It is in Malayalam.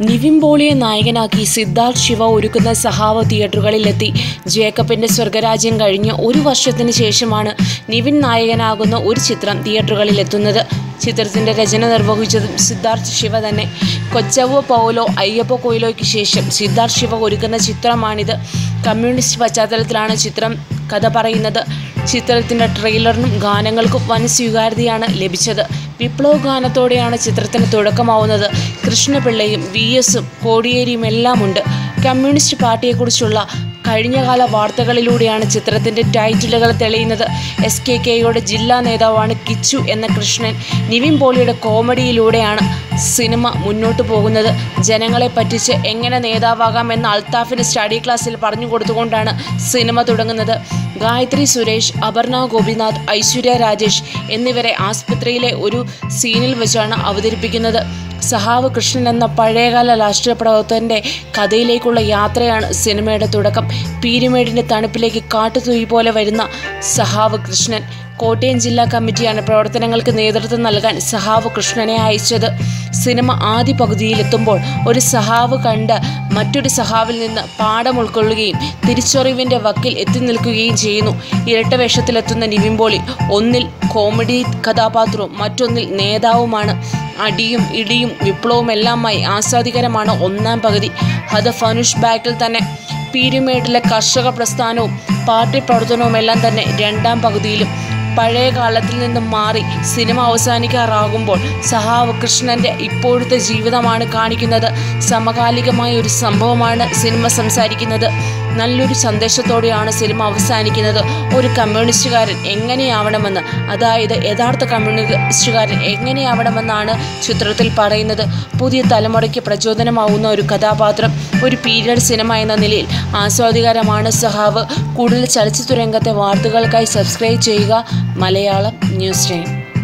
നിവിൻ പോളിയെ നായകനാക്കി സിദ്ധാർത്ഥ് ശിവ ഒരുക്കുന്ന സഹാവ തിയേറ്ററുകളിലെത്തി. ജേക്കബിന്റെ സ്വർഗരാജ്യം കഴിഞ്ഞ് ഒരു വർഷത്തിന് ശേഷമാണ് നിവിൻ നായകനാകുന്ന ഒരു ചിത്രം തിയേറ്ററുകളിലെത്തുന്നത്. ചിത്രത്തിന്റെ രചന നിർവഹിച്ചതും സിദ്ധാർത്ഥ് ശിവ തന്നെ. കൊച്ചവ്വ പൗലോ അയ്യപ്പ കൊയിലോയ്ക്ക് ശേഷം സിദ്ധാർത്ഥ് ശിവ ഒരുക്കുന്ന ചിത്രമാണിത്. കമ്മ്യൂണിസ്റ്റ് പശ്ചാത്തലത്തിലാണ് ചിത്രം കഥ പറയുന്നത്. ചിത്രത്തിന്റെ ട്രെയിലറിനും ഗാനങ്ങൾക്കും വൻ സ്വീകാര്യതയാണ് ലഭിച്ചത്. വിപ്ലവ ഗാനത്തോടെയാണ് ചിത്രത്തിന് തുടക്കമാവുന്നത്. കൃഷ്ണപിള്ളയും വി എസും കോടിയേരിയും എല്ലാമുണ്ട് കമ്മ്യൂണിസ്റ്റ് പാർട്ടിയെക്കുറിച്ചുള്ള കഴിഞ്ഞകാല വാർത്തകളിലൂടെയാണ് ചിത്രത്തിന്റെ ടൈറ്റിലുകൾ തെളിയുന്നത്. എസ് കെ കെയുടെ ജില്ലാ നേതാവാണ് കിച്ചു എന്ന കൃഷ്ണൻ. നിവിൻ പോളിയുടെ കോമഡിയിലൂടെയാണ് സിനിമ മുന്നോട്ട് പോകുന്നത്. ജനങ്ങളെ പറ്റിച്ച് എങ്ങനെ നേതാവാകാം എന്ന് അൽത്താഫിന് സ്റ്റഡി ക്ലാസ്സിൽ പറഞ്ഞു കൊടുത്തുകൊണ്ടാണ് സിനിമ തുടങ്ങുന്നത്. ഗായത്രി സുരേഷ് അപർണ ഗോപിനാഥ് ഐശ്വര്യ രാജേഷ് എന്നിവരെ ആസ്പത്രിയിലെ ഒരു സീനിൽ വെച്ചാണ് അവതരിപ്പിക്കുന്നത്. സഹാവ് കൃഷ്ണൻ എന്ന പഴയകാല രാഷ്ട്രീയ പ്രവർത്തകന്റെ കഥയിലേക്കുള്ള യാത്രയാണ് സിനിമയുടെ തുടക്കം. പീരുമേടിന്റെ തണുപ്പിലേക്ക് കാട്ടുതൂയി പോലെ വരുന്ന സഹാവ് കൃഷ്ണൻ. കോട്ടയം ജില്ലാ കമ്മിറ്റിയാണ് പ്രവർത്തനങ്ങൾക്ക് നേതൃത്വം നൽകാൻ സഹാവ് കൃഷ്ണനെ അയച്ചത്. സിനിമ ആദ്യ പകുതിയിലെത്തുമ്പോൾ ഒരു സഹാവ് കണ്ട് മറ്റൊരു സഹാവിൽ നിന്ന് പാഠം ഉൾക്കൊള്ളുകയും തിരിച്ചറിവിന്റെ വക്കിൽ എത്തി നിൽക്കുകയും ചെയ്യുന്നു. ഇരട്ട വേഷത്തിലെത്തുന്ന നിവിൻ പോളി ഒന്നിൽ കോമഡി കഥാപാത്രവും മറ്റൊന്നിൽ നേതാവുമാണ്. അടിയും ഇടിയും വിപ്ലവവും എല്ലാമായി ആസ്വാദികരമാണ് ഒന്നാം പകുതി. അത് ഫനുഷ് ബാക്കിൽ തന്നെ. പീരുമേട്ടിലെ കർഷക പ്രസ്ഥാനവും പാർട്ടി പ്രവർത്തനവുമെല്ലാം തന്നെ രണ്ടാം പകുതിയിലും. പഴയ കാലത്തിൽ നിന്ന് മാറി സിനിമ അവസാനിക്കാറാകുമ്പോൾ സഹാവ് കൃഷ്ണന്റെ ഇപ്പോഴത്തെ ജീവിതമാണ് കാണിക്കുന്നത്. സമകാലികമായ ഒരു സംഭവമാണ് സിനിമ സംസാരിക്കുന്നത്. നല്ലൊരു സന്ദേശത്തോടെയാണ് സിനിമ അവസാനിക്കുന്നത്. ഒരു കമ്മ്യൂണിസ്റ്റുകാരൻ എങ്ങനെയാവണമെന്ന് അതായത് യഥാർത്ഥ കമ്മ്യൂണിസ്റ്റുകാരൻ എങ്ങനെയാവണമെന്നാണ് ചിത്രത്തിൽ പറയുന്നത്. പുതിയ തലമുറയ്ക്ക് പ്രചോദനമാവുന്ന ഒരു കഥാപാത്രം ഒരു പീരിയഡ് സിനിമ എന്ന നിലയിൽ ആസ്വാദികരമാണ് സഹാവ്. കൂടുതൽ ചലച്ചിത്ര രംഗത്തെ വാർത്തകൾക്കായി സബ്സ്ക്രൈബ് ചെയ്യുക. Malayalam news time